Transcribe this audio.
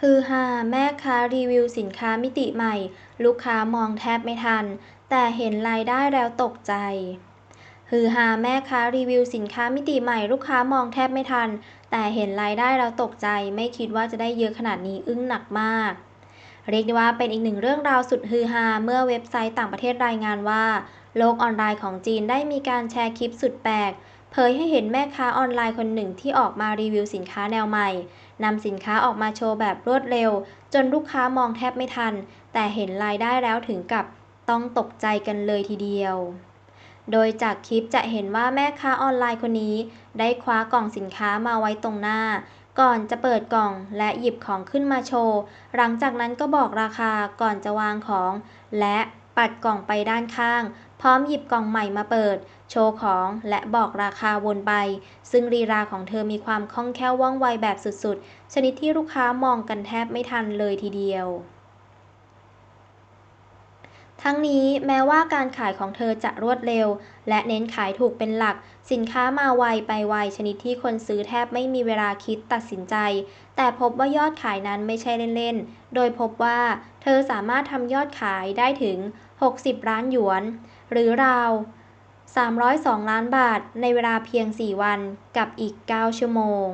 ฮือฮาแม่ค้ารีวิวสินค้ามิติใหม่ ลูกค้ามองแทบไม่ทัน แต่เห็นรายได้แล้วตกใจ ฮือฮาแม่ค้ารีวิวสินค้ามิติใหม่ ลูกค้ามองแทบไม่ทัน แต่เห็นรายได้แล้วตกใจ ไม่คิดว่าจะได้เยอะขนาดนี้อึ้งหนักมาก เรียกได้ว่าเป็นอีกหนึ่งเรื่องราวสุดฮือฮาเมื่อเว็บไซต์ต่างประเทศรายงานว่า โลกออนไลน์ของจีนได้มีการแชร์คลิปสุดแปลก เผยให้เห็นแม่ค้าออนไลน์คนหนึ่งที่ออกมารีวิวสินค้าแนวใหม่นำสินค้าออกมาโชว์แบบรวดเร็ว จนลูกค้ามองแทบไม่ทัน แต่เห็นรายได้แล้วถึงกับต้องตกใจกันเลยทีเดียว โดยจากคลิปจะเห็นว่าแม่ค้าออนไลน์คนนี้ ได้คว้ากล่องสินค้ามาไว้ตรงหน้า ก่อนจะเปิดกล่องและหยิบของขึ้นมาโชว์ หลังจากนั้นก็บอกราคาก่อนจะวางของ และปัดกล่องไปด้านข้าง ร้อมหยิบกล่องใหม่มาเปิด โชว์ของและบอกราคาวนไป ซึ่งรีราของเธอมีความคล่องแคล่วว่องไวแบบสุดๆ ชนิดที่ลูกค้ามองกันแทบไม่ทันเลยทีเดียว ทั้งนี้แม้ว่าการขายของเธอจะรวดเร็ว และเน้นขายถูกเป็นหลัก สินค้ามาไวไปไวชนิดที่คนซื้อแทบไม่มีเวลาคิดตัดสินใจ แต่พบว่ายอดขายนั้นไม่ใช่เล่นๆ โดยพบว่าเธอสามารถทำยอดขายได้ถึง 60 ล้านหยวน หรือราว 302 ล้านบาทในเวลาเพียง 4 วันกับอีก 9 ชั่วโมง